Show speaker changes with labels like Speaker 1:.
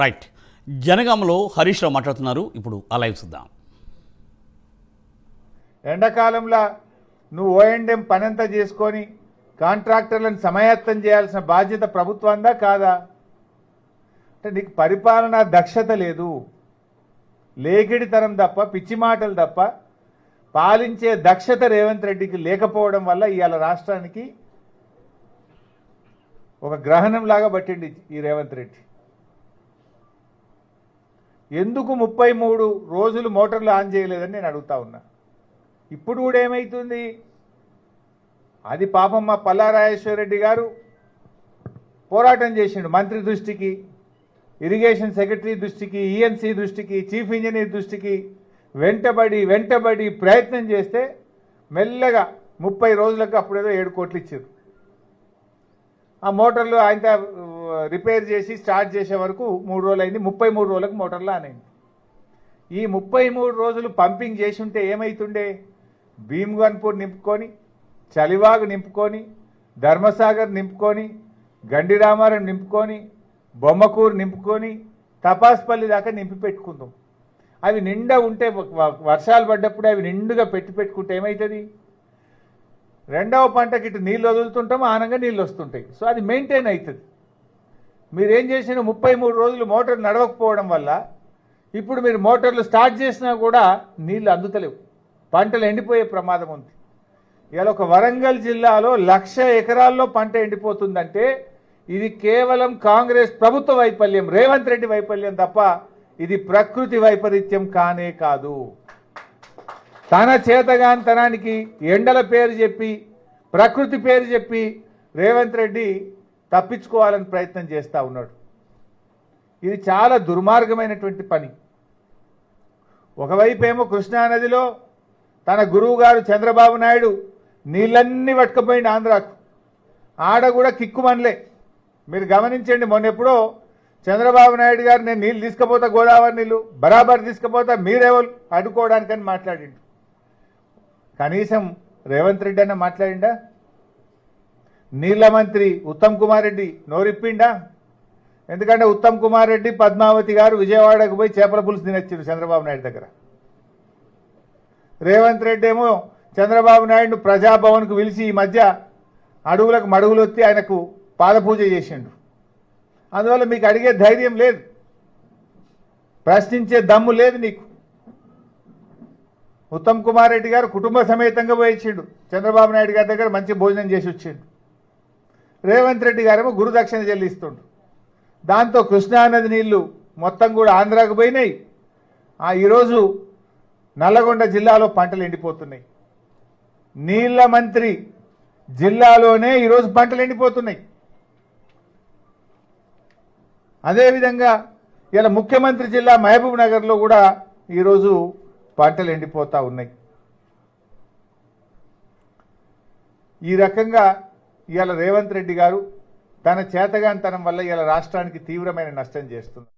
Speaker 1: Right. జనగామలో Harish Rao మాట్లాడుతున్నారు. ఇప్పుడు ఆ లైవ్ చూద్దాం.
Speaker 2: ఎండాకాలంలో నువ్వు ఓఎండ్ఎం పనంతా చేసుకొని కాంట్రాక్టర్లను సమాయత్తం చేయాల్సిన బాధ్యత ప్రభుత్వందా కాదా? అంటే నీకు పరిపాలన దక్షత లేదు. లేకిడితనం తప్ప పిచ్చి మాటలు తప్ప పాలించే దక్షత రేవంత్ రెడ్డికి లేకపోవడం వల్ల ఇవాళ రాష్ట్రానికి ఒక గ్రహణం లాగా పట్టిండి ఈ రేవంత్ రెడ్డి. ఎందుకు ముప్పై మూడు రోజులు మోటార్లు ఆన్ చేయలేదని నేను అడుగుతా ఉన్నా. ఇప్పుడు కూడా ఏమవుతుంది అది పాపం మా పల్లారాజేశ్వరరెడ్డి గారు పోరాటం చేసిండు మంత్రి దృష్టికి ఇరిగేషన్ సెక్రటరీ దృష్టికి ఈఎన్సీ దృష్టికి చీఫ్ ఇంజనీర్ దృష్టికి వెంటబడి వెంటబడి ప్రయత్నం చేస్తే మెల్లగా ముప్పై రోజులకు అప్పుడేదో ఏడు కోట్లు ఇచ్చారు. ఆ మోటార్లు ఆయన రిపేర్ చేసి స్టార్ట్ చేసే వరకు మూడు రోజులు అయింది ముప్పై మూడు రోజులకు మోటార్లు ఆనైంది ఈ ముప్పై మూడు రోజులు పంపింగ్ చేసి ఉంటే ఏమైతుండే? భీమ్గన్పూర్ నింపుకొని చలివాగు నింపుకొని ధర్మసాగర్ నింపుకొని గండిరామారం నింపుకొని బొమ్మకూరు నింపుకొని తపాస్పల్లి దాకా నింపి పెట్టుకుందాం. అవి నిండా ఉంటే వర్షాలు పడ్డప్పుడు అవి నిండుగా పెట్టి పెట్టుకుంటే ఏమవుతుంది రెండవ పంటకి ఇటు నీళ్ళు వదులుతుంటాం ఆనంగా నీళ్ళు వస్తుంటాయి. సో అది మెయింటైన్ అవుతుంది మీరేం చేసిన ముప్పై మూడు రోజులు మోటార్ నడవకపోవడం వల్ల ఇప్పుడు మీరు మోటార్లు స్టార్ట్ చేసినా కూడా నీళ్ళు అందుతలేవు. పంటలు ఎండిపోయే ప్రమాదం ఉంది. ఇవాళ ఒక వరంగల్ జిల్లాలో లక్ష ఎకరాల్లో పంట ఎండిపోతుందంటే ఇది కేవలం కాంగ్రెస్ ప్రభుత్వ వైఫల్యం రేవంత్ రెడ్డి వైఫల్యం తప్ప ఇది ప్రకృతి వైపరీత్యం కానే కాదు. తన చేతగాంతనానికి ఎండల పేరు చెప్పి ప్రకృతి పేరు చెప్పి రేవంత్ రెడ్డి తప్పించుకోవాలని ప్రయత్నం చేస్తూ ఉన్నాడు. ఇది చాలా దుర్మార్గమైనటువంటి పని. ఒకవైపేమో ఏమో కృష్ణానదిలో తన గురువుగారు చంద్రబాబు నాయుడు నీళ్ళన్నీ పట్టుకుపోయింది ఆంధ్రాకు. ఆడ కూడా కిక్కుమనలే. మీరు గమనించండి మొన్నెప్పుడో చంద్రబాబు నాయుడు గారు నేను నీళ్ళు తీసుకుపోతా గోదావరి నీళ్ళు బరాబర్ తీసుకుపోతా మీరెవరు? అడ్డుకోవడానికని మాట్లాడిండు. కనీసం రేవంత్ రెడ్డి అన్న మాట్లాడిండా? నీళ్ళ మంత్రి ఉత్తమ్ కుమార్ రెడ్డి నోరిప్పిండా? ఎందుకంటే ఉత్తమ్ కుమార్ రెడ్డి పద్మావతి గారు విజయవాడకు పోయి చేపల పులుసు తినొచ్చారు చంద్రబాబు నాయుడు దగ్గర. రేవంత్ రెడ్డి ఏమో చంద్రబాబు నాయుడు ప్రజాభవన్కు పిలిచి ఈ మధ్య అడుగులకు మడుగులు వచ్చి ఆయనకు పాదపూజ చేసిండు. అందువల్ల మీకు అడిగే ధైర్యం లేదు. ప్రశ్నించే దమ్ము లేదు నీకు. ఉత్తమ్ కుమార్ రెడ్డి గారు కుటుంబ సమేతంగా పోయించిండు చంద్రబాబు నాయుడు గారి దగ్గర మంచి భోజనం చేసి వచ్చిండు. రేవంత్ రెడ్డి గారేమో గురుదక్షిణ చెల్లిస్తుండు దాంతో కృష్ణానది నీళ్ళు మొత్తం కూడా ఆంధ్రాకు పోయినాయి. ఆ ఈరోజు నల్లగొండ జిల్లాలో పంటలు ఎండిపోతున్నాయి. నీళ్ళ మంత్రి జిల్లాలోనే ఈరోజు పంటలు ఎండిపోతున్నాయి. అదేవిధంగా ఇలా ముఖ్యమంత్రి జిల్లా మహబూబ్ నగర్లో కూడా ఈరోజు పంటలు ఎండిపోతూ ఉన్నాయి. ఈ రకంగా ఇవాళ రేవంత్ రెడ్డి గారు తన చేతగాంతనం వల్ల ఇవాళ రాష్ట్రానికి తీవ్రమైన నష్టం చేస్తున్నారు.